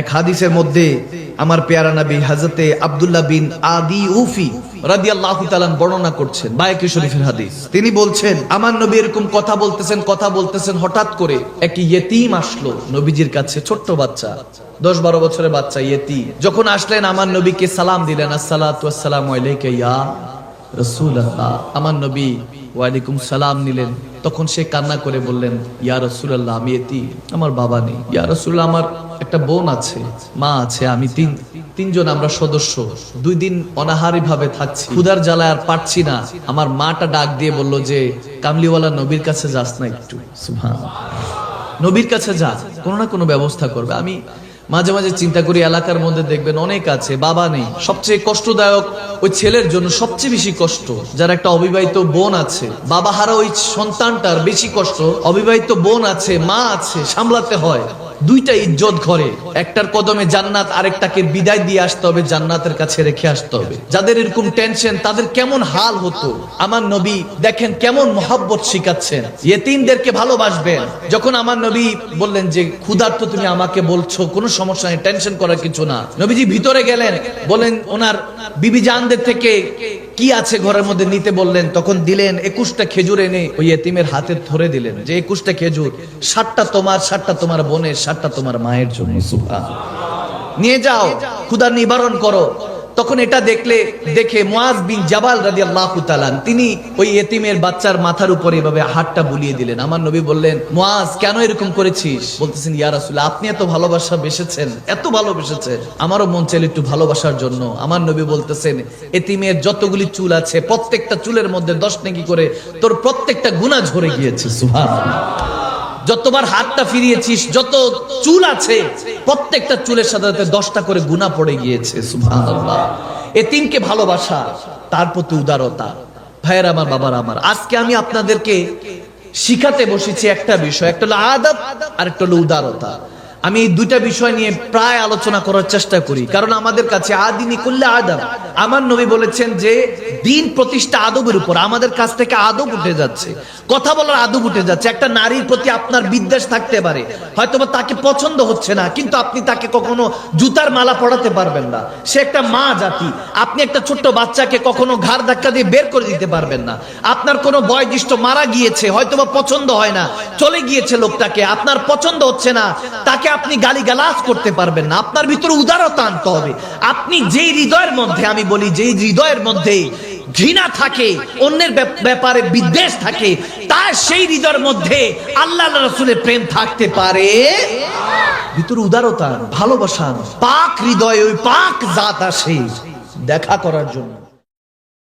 এক হাদিসের মধ্যে আমার পেয়ারা নবী হাজরতে আব্দুল্লাহ বিন আদি উফি বর্ণনা করছেন হাদিস। তিনি বলছেন, আমার এরকম কথা বলতেছেন কথা বলতেছেন, হঠাৎ করে ইয়েতিম আসলো নবীজির কাছে, ছোট্ট বাচ্চা দশ বারো বছরের বাচ্চা যখন আসলেন নবীকে সালাম দিলেন আমার নবী ওয়ালাইকুম সালাম নিলেন। তখন সে কান্না করে বললেন, ইয়া রাসূলুল্লাহ, আমি এতি, আমার বাবা নেই। ইয়া রাসূলুল্লাহ, আমার একটা বোন আছে, মা আছে, আমি তিন, তিনজন আমরা সদস্য। দুই দিন অনাহারি ভাবে থাকছি। ক্ষুধার জ্বালায় আর পারছি না। আমার মাটা ডাক দিয়ে বলল যে, কামলিওয়ালা নবীর কাছে যাস না একটু। নবীর কাছে যা, কোনো না কোনো ব্যবস্থা করবে। আমি মাঝে মাঝে চিন্তা করি এলাকার মধ্যে দেখবেন অনেক আছে, বাবা নেই। সবচেয়ে কষ্টদায়ক ওই ছেলের জন্য সবচেয়ে বেশি কষ্ট, যার একটা অবিবাহিত বোন আছে। বাবা হারা ওই সন্তানটার বেশি কষ্ট, অবিবাহিত বোন আছে, মা আছে, সামলাতে হয়। দুইটা ইজ্জত ঘরে। একটার কদমে জান্নাত, আরেকটাকে বিদায় দিয়ে আসতে হবে, জান্নাতের কাছে রেখে আসতে হবে। যাদের এরকম টেনশন তাদের কেমন হাল হতো? আমার নবী দেখেন কেমন মহাব্বত শিখাচ্ছেন। ইয়েতিমদেরকে ভালোবাসবেন। যখন আমার নবী বললেন যে, ক্ষুধার্ত তুমি আমাকে বলছো, কোনো সমস্যা নেই টেনশন করার কিছু না। নবীজি ভিতরে গেলেন, বলেন, ওনার বিবি জানদের থেকে কি আছে ঘরের মধ্যে? নিতে বললেন, তখন দিলেন, একুশটা খেজুর এনে ওই এতিমের হাতে ধরে দিলেন। যে একুশটা খেজুর ষাটটা তোমার ষাটটা তোমার বোনের ষাটটা তোমার মায়ের জন্য নিয়ে যাও ক্ষুধার নিবারণ করো। তখন এটা দেখলে, দেখে বিন জাবাল তিনি ওই এতিমের বাচ্চার মাথার এভাবে হাতটা বুলিয়ে দিলেন। আমার নবী বললেন কেন এরকম করেছিস? বলতেছেন, ইয়া আপনি এত ভালোবাসা বেসেছেন, এত ভালোবেসেছেন। আমারও মন চাইল একটু ভালোবাসার জন্য। আমার নবী বলতেছেন, এতিমের যতগুলি চুল আছে, প্রত্যেকটা চুলের মধ্যে দশ নেকি করে তোর প্রত্যেকটা গুনাহ ঝরে গিয়েছে, সুবহানাল্লাহ। যতবার হাতটা ফিরিয়েছিস, যত চুল আছে, প্রত্যেকটা চুলের সাথে দশটা করে গুণা পড়ে গিয়েছে এতিমকে ভালোবাসা তার প্রতি উদারতা। ভাইয়ের আমার, বাবার আমার, আজকে আমি আপনাদেরকে শিখাতে বসেছি একটা বিষয়, একটা হলো আদব আর একটা হলো উদারতা। আমি দুইটা বিষয় নিয়ে প্রায় আলোচনা করার চেষ্টা করি, কারণ আমাদের কাছে আদিনী করলে আদব। আমার নবী বলেছেন যে, দিন প্রতিষ্ঠা আদবের উপর, আমাদের কাছ থেকে আদব উঠে যাচ্ছে। কথা বলার আদব উঠে যাচ্ছে। একটা নারীর প্রতি আপনার বিদ্বেষ থাকতে পারে। হয়তো তাকে পছন্দ হচ্ছে না, কিন্তু আপনি তাকে কখনো জুতার মালা পড়াতে পারবেন না। সে একটা মা জাতি। আপনি একটা ছোট্ট বাচ্চাকে কখনো ঘাড় ধাক্কা দিয়ে বের করে দিতে পারবেন না। আপনার কোনো বয়োজ্যেষ্ঠ মারা গিয়েছে হয়তো পছন্দ হয় না। চলে গিয়েছে লোকটাকে, আপনার পছন্দ হচ্ছে না। তাকে আপনি গালি গালাজ করতে পারবেন না। আপনার ভিতরে উদারতা আনতে হবে। আপনি যেই হৃদয়ের মধ্যে, আমি বলি, যেই হৃদয়ের মধ্যে ঘৃণা থাকে, অন্যের ব্যাপারে বিদ্বেষ থাকে, তার সেই হৃদয়ের মধ্যে আল্লাহ রসুলের প্রেম থাকতে পারে। ভিতরে উদারতা, ভালোবাসা, পাক হৃদয়ে, ওই পাক জাত আসে দেখা করার জন্য।